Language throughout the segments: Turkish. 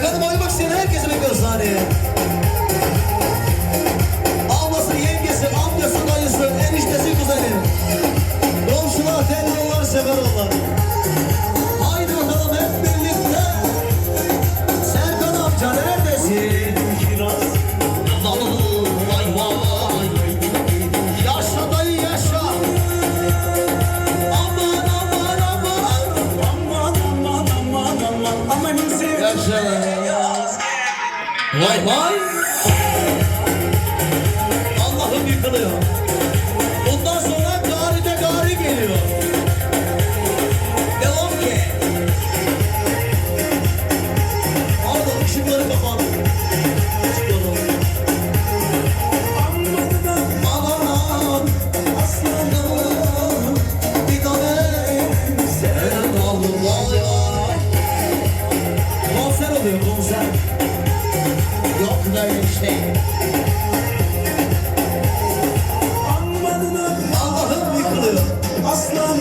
Efendim oynamak isteyen herkesi bekliyoruz sahneye. Vay vay. Allah'ım yıkılıyor. Bundan sonra gari de gari geliyor. Devam ki. Pardon ışıkları kapat. Aslanım bir tanem sen vay. Konser oluyor konser. Yok böyle şey. Amanına Allah'ım yıkılıyor. aslanım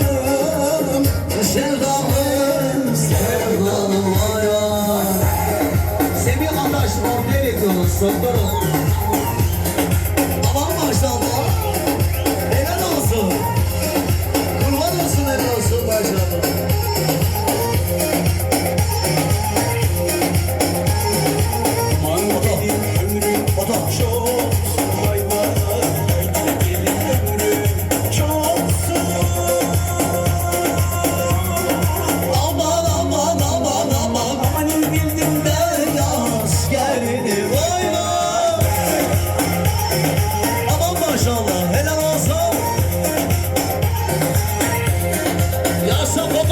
Sevdalım, sevdalım vay. Semih ortaya bekliyoruz. Doktorum. Aman Somebody